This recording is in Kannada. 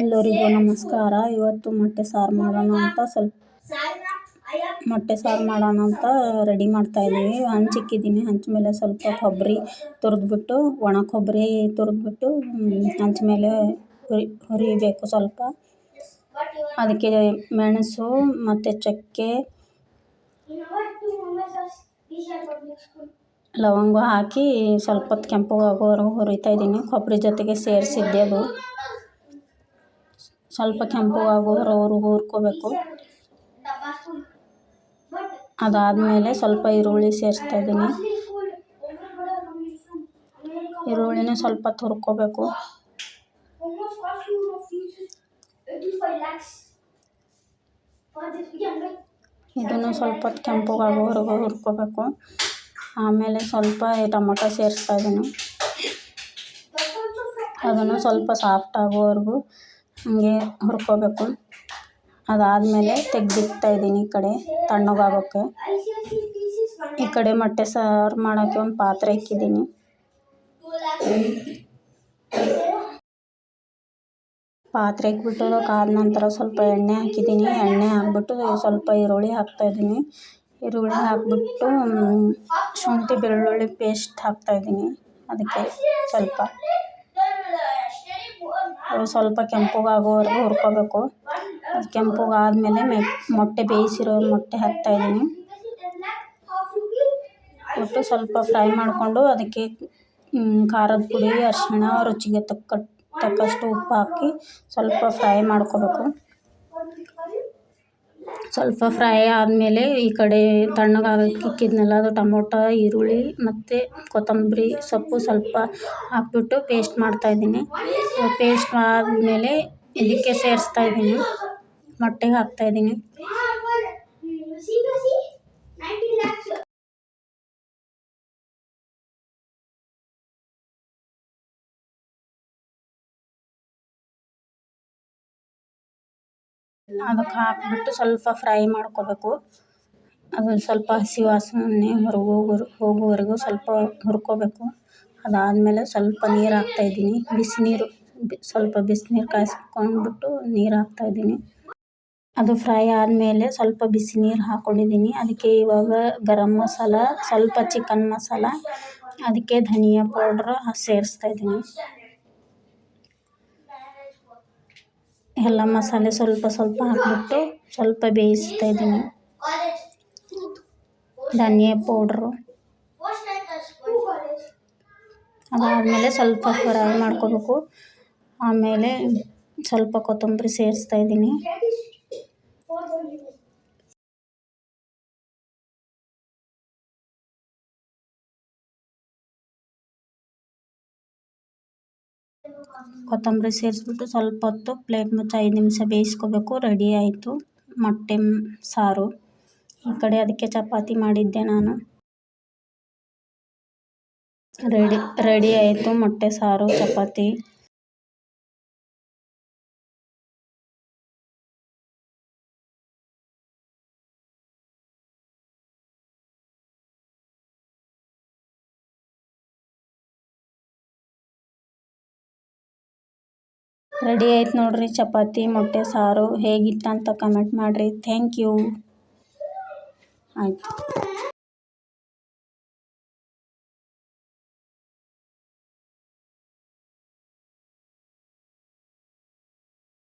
ಎಲ್ಲರಿಗೂ ನಮಸ್ಕಾರ. ಇವತ್ತು ಮೊಟ್ಟೆ ಸಾರು ಮಾಡೋಣ ಅಂತ ಸ್ವಲ್ಪ ಮೊಟ್ಟೆ ಸಾರು ಮಾಡೋಣ ಅಂತ ರೆಡಿ ಮಾಡ್ತಾ ಇದ್ದೀವಿ. ಹಂಚಿಕ್ಕಿದ್ದೀನಿ ಹಂಚ ಮೇಲೆ ಸ್ವಲ್ಪ ಕೊಬ್ಬರಿ ತುರಿದ್ಬಿಟ್ಟು, ಒಣ ಕೊಬ್ಬರಿ ತುರಿದ್ಬಿಟ್ಟು, ಹಂಚ ಮೇಲೆ ಹುರಿ, ಹುರಿಬೇಕು ಸ್ವಲ್ಪ. ಅದಕ್ಕೆ ಮೆಣಸು ಮತ್ತು ಚಕ್ಕೆ ಲವಂಗ ಹಾಕಿ ಸ್ವಲ್ಪ ಹೊತ್ತು ಕೆಂಪಗಾಗೋವರೆಗೂ ಹುರಿತಾಯಿದ್ದೀನಿ ಕೊಬ್ಬರಿ ಜೊತೆಗೆ ಸೇರಿಸಿದ್ದೆ ಅದು ಸ್ವಲ್ಪ ಕೆಂಪಗಾಗೋವರೆಗೂ ಹುರ್ಕೋಬೇಕು ಅದಾದಮೇಲೆ ಸ್ವಲ್ಪ ಈರುಳ್ಳಿ ಸೇರಿಸ್ತಾ ಇದ್ದೀನಿ ಈರುಳ್ಳಿನ ಸ್ವಲ್ಪ ಹೊತ್ತು ಹುರ್ಕೋಬೇಕು ಇದನ್ನು ಸ್ವಲ್ಪ ಹೊತ್ತು ಕೆಂಪಗಾಗೋವರೆಗೂ ಹುರ್ಕೋಬೇಕು ಆಮೇಲೆ ಸ್ವಲ್ಪ ಟೊಮೊಟೊ ಸೇರಿಸ್ತಾ ಇದ್ದೀನಿ. ಅದನ್ನು ಸ್ವಲ್ಪ ಸಾಫ್ಟ್ ಆಗೋವರೆಗೂ ಹಾಗೆ ಹುರ್ಕೊಬೇಕು. ಅದಾದಮೇಲೆ ತೆಗ್ದಿಡ್ತಾ ಇದ್ದೀನಿ ಈ ಕಡೆ ತಣ್ಣಗಾಗೋಕ್ಕೆ. ಈ ಕಡೆ ಮೊಟ್ಟೆ ಸಾರು ಮಾಡೋಕ್ಕೆ ಒಂದು ಪಾತ್ರೆ ಇಕ್ಕಿದ್ದೀನಿ. ಪಾತ್ರೆ ಇಕ್ಬಿಟ್ಟು ಕಾದ ನಂತರ ಸ್ವಲ್ಪ ಎಣ್ಣೆ ಹಾಕಿದ್ದೀನಿ. ಎಣ್ಣೆ ಹಾಕ್ಬಿಟ್ಟು ಸ್ವಲ್ಪ ಈರುಳ್ಳಿ ಹಾಕ್ತಾಯಿದ್ದೀನಿ ಈರುಳ್ಳಿ ಹಾಕ್ಬಿಟ್ಟು ಶುಂಠಿ, ಬೆಳ್ಳುಳ್ಳಿ ಪೇಸ್ಟ್ ಹಾಕ್ತಾಯಿದ್ದೀನಿ ಅದಕ್ಕೆ ಸ್ವಲ್ಪ. ಅದು ಸ್ವಲ್ಪ ಕೆಂಪಗಾಗೋವರೆಗೂ ಹುರ್ಕೋಬೇಕು. ಅದು ಕೆಂಪಗಾದ್ಮೇಲೆ ಮೆ, ಮೊಟ್ಟೆ ಬೇಯಿಸಿರೋ ಮೊಟ್ಟೆ ಹಾಕ್ತಾಯಿದ್ದೀನಿ ಒಟ್ಟು ಸ್ವಲ್ಪ ಫ್ರೈ ಮಾಡಿಕೊಂಡು ಅದಕ್ಕೆ ಖಾರದ ಪುಡಿ, ಅರಿಶಿಣ, ರುಚಿಗೆ ತಕ್ಕ, ತಕ್ಕಷ್ಟು ಉಪ್ಪು ಹಾಕಿ ಸ್ವಲ್ಪ ಫ್ರೈ ಮಾಡ್ಕೋಬೇಕು. ಸ್ವಲ್ಪ ಫ್ರೈ ಆದಮೇಲೆ ಈ ಕಡೆ ತಣ್ಣಗಾಗೋಕ್ಕೆ ಇಕ್ಕಿದ್ನಲ್ಲ ಅದು ಟೊಮೊಟೊ, ಈರುಳ್ಳಿ ಮತ್ತು ಕೊತ್ತಂಬರಿ ಸೊಪ್ಪು ಸ್ವಲ್ಪ ಹಾಕ್ಬಿಟ್ಟು ಪೇಸ್ಟ್ ಮಾಡ್ತಾಯಿದ್ದೀನಿ ಪೇಸ್ಟ್ ಆದಮೇಲೆ ಇದಕ್ಕೆ ಸೇರಿಸ್ತಾ ಇದ್ದೀನಿ. ಮೊಟ್ಟೆಗೆ ಹಾಕ್ತಾಯಿದ್ದೀನಿ ಅದಕ್ಕೆ ಹಾಕಿಬಿಟ್ಟು ಸ್ವಲ್ಪ ಫ್ರೈ ಮಾಡ್ಕೊಬೇಕು. ಅದು ಸ್ವಲ್ಪ ಹಸಿ ವಾಸನೆ ಹೊರಗೆ ಹೋಗೋರು ಹೋಗೋವರೆಗೂ ಸ್ವಲ್ಪ ಹುರ್ಕೊಬೇಕು. ಅದಾದಮೇಲೆ ಸ್ವಲ್ಪ ನೀರು ಹಾಕ್ತಾಯಿದ್ದೀನಿ ಬಿಸಿನೀರು ಸ್ವಲ್ಪ ಬಿಸಿನೀರು ಕಾಯಿಸ್ಕೊಂಡ್ಬಿಟ್ಟು ನೀರು ಹಾಕ್ತಾಯಿದ್ದೀನಿ ಅದು ಫ್ರೈ ಆದಮೇಲೆ ಸ್ವಲ್ಪ ಬಿಸಿ ನೀರು ಹಾಕ್ಕೊಂಡಿದ್ದೀನಿ ಅದಕ್ಕೆ ಇವಾಗ ಗರಂ ಮಸಾಲ, ಸ್ವಲ್ಪ ಚಿಕನ್ ಮಸಾಲ, ಅದಕ್ಕೆ ಧನಿಯಾ ಪೌಡ್ರ್ ಸೇರಿಸ್ತಾ ಇದ್ದೀನಿ. ಎಲ್ಲ ಮಸಾಲೆ ಸ್ವಲ್ಪ ಸ್ವಲ್ಪ ಹಾಕಿಬಿಟ್ಟು ಸ್ವಲ್ಪ ಬೇಯಿಸ್ತಾ ಇದ್ದೀನಿ. ಧನಿಯಾ ಪೌಡ್ರು. ಅದಾದಮೇಲೆ ಸ್ವಲ್ಪ ಫ್ರೈ ಮಾಡ್ಕೋಬೇಕು. ಆಮೇಲೆ ಸ್ವಲ್ಪ ಕೊತ್ತಂಬರಿ ಸೇರಿಸ್ತಾ ಇದ್ದೀನಿ. ಕೊತ್ತಂಬರಿ ಸೇರಿಸ್ಬಿಟ್ಟು ಸ್ವಲ್ಪ ಹೊತ್ತು ಪ್ಲೇಟ್ ಮುಚ್ಚಿ ಐದು ನಿಮಿಷ ಬೇಯಿಸ್ಕೋಬೇಕು ರೆಡಿ ಆಯಿತು ಮೊಟ್ಟೆ ಸಾರು ಈ ಕಡೆ ಅದಕ್ಕೆ ಚಪಾತಿ ಮಾಡಿದ್ದೆ ನಾನು ರೆಡಿ ರೆಡಿ ಆಯಿತು ಮೊಟ್ಟೆ ಸಾರು ಚಪಾತಿ ರೆಡಿ ಆಯ್ತು ನೋಡ್ರಿ. ಚಪಾತಿ ಮೊಟ್ಟೆ ಸಾರು ಹೇಗಿತ್ತು ಅಂತ ಕಮೆಂಟ್ ಮಾಡಿರಿ. ಥ್ಯಾಂಕ್ ಯು ಆಯಿತು.